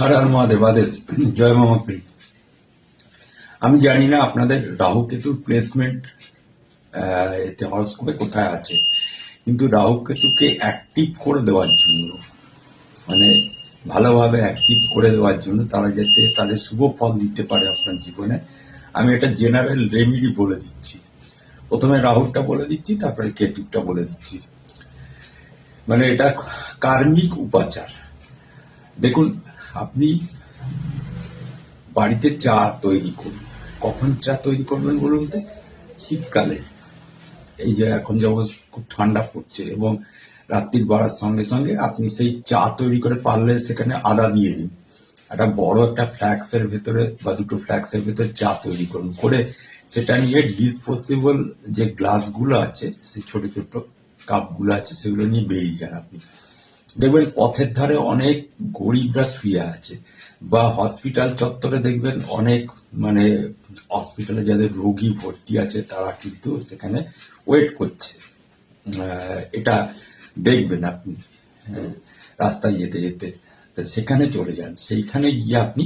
হর হর মহাদেব আদেশ জয় মামা প্রি আমি জানি না আপনাদের রাহু কেতুর প্লেসমেন্ট এতে হরস্কোপে কোথায় আছে। কিন্তু রাহু কেতুকে অ্যাক্টিভ করে দেওয়ার জন্য মানে ভালোভাবে অ্যাক্টিভ করে দেওয়ার জন্য তারা যাতে তাদের শুভ ফল দিতে পারে আপনার জীবনে, আমি এটা জেনারেল রেমিডি বলে দিচ্ছি। প্রথমে রাহুলটা বলে দিচ্ছি, তারপরে কেতুকটা বলে দিচ্ছি। মানে এটা কার্মিক উপাচার। দেখুন আপনি বাড়িতে চা তৈরি করুন। কখন চা তৈরি করবেন বলুন তো? শীতকালে। এই যে এখন যেমন খুব ঠান্ডা পড়ছে এবং রাত্রির বাড়ার সঙ্গে সঙ্গে আপনি সেই চা তৈরি করে পারলে সেখানে আদা দিয়ে দিন। একটা বড় একটা ফ্ল্যাক্সের ভেতরে বা দুটো ফ্ল্যাক্সের ভেতরে চা তৈরি করুন। করে সেটা নিয়ে ডিসপোসেবল যে গ্লাসগুলো আছে, সেই ছোট ছোট কাপগুলো আছে, সেগুলো নিয়ে বেরিয়ে যান আপনি। দেখবেন পথের ধারে অনেক গরিবরা শুয়ে আছে বা হসপিটাল চত্বরে দেখবেন অনেক মানে হসপিটালে যাদের রোগী ভর্তি আছে তারা কিন্তু সেখানে ওয়েট করছে। এটা দেখবেন আপনি হ্যাঁ, রাস্তায় যেতে যেতে। সেখানে চলে যান সেইখানে গিয়ে আপনি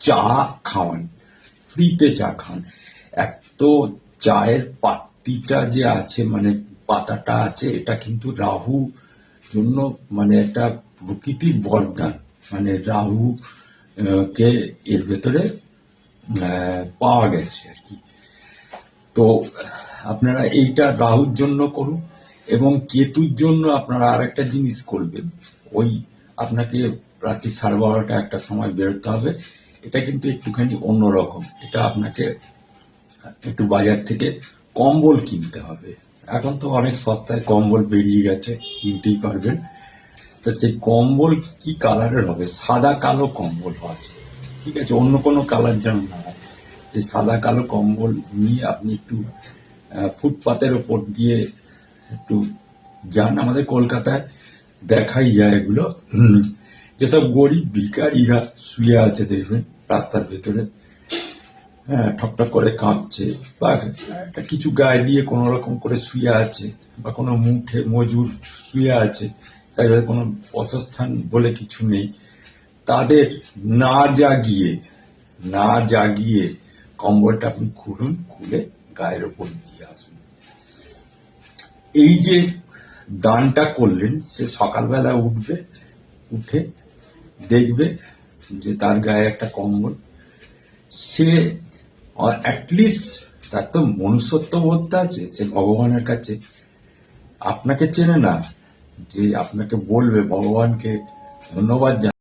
চা খাওয়ান ফ্রিতে চা খান। এক তো চায়ের পাত্তিটা যে আছে মানে পাতাটা আছে এটা কিন্তু রাহু জন্য মানে একটা প্রকৃতির বরদান। মানে রাহু কে এর ভেতরে পাওয়া গেছে আর কি। তো আপনারা এইটা রাহুর জন্য করুন এবং কেতুর জন্য আপনারা আর একটা জিনিস করবেন। ওই আপনাকে রাত্রি সাড়ে বারোটা একটা সময় বেরোতে হবে। এটা কিন্তু একটুখানি অন্যরকম। এটা আপনাকে একটু বাজার থেকে কম্বল কিনতে হবে। এখন তো অনেক সস্তায় কম্বল বেরিয়ে গেছে, কিনতেই পারবেন। তো সেই কম্বল কি কালারের হবে? সাদা, কালো কম্বল আছে। ঠিক আছে, অন্য কোনো কালার যেন না হয়। এই সাদা, কালো কম্বল নিয়ে আপনি একটু ফুটপাতের ওপর দিয়ে একটু যান। আমাদের কলকাতায় দেখাই যায় এগুলো যেসব গরিব ভিকারিরা শুয়ে আছে দেখবেন, রাস্তার ভেতরে। ঠকঠক করে কাঁপছে। বা একটা কিছু গায়ে দিয়ে কোনো রকম করে শুয়ে আছে বা কোনো মুঠে মজুর শুয়ে আছে তাদের কোনো বাসস্থান বলে কিছু নেই। তাদের না জাগিয়ে না জাগিয়ে কম্বলটা আপনি খুলুন, খুলে গায়ের ওপর দিয়ে আসুন। এই যে দানটা করলেন, সে সকালবেলা উঠবে, উঠে দেখবে যে তার গায়ে একটা কম্বল। সে অ্যাটলিস্ট তার তো মনুষ্যত্ব বোধটা আছে, সে ভগবানের কাছে। আপনাকে চেনে না যে আপনাকে বলবে, ভগবানকে ধন্যবাদ জানাবে।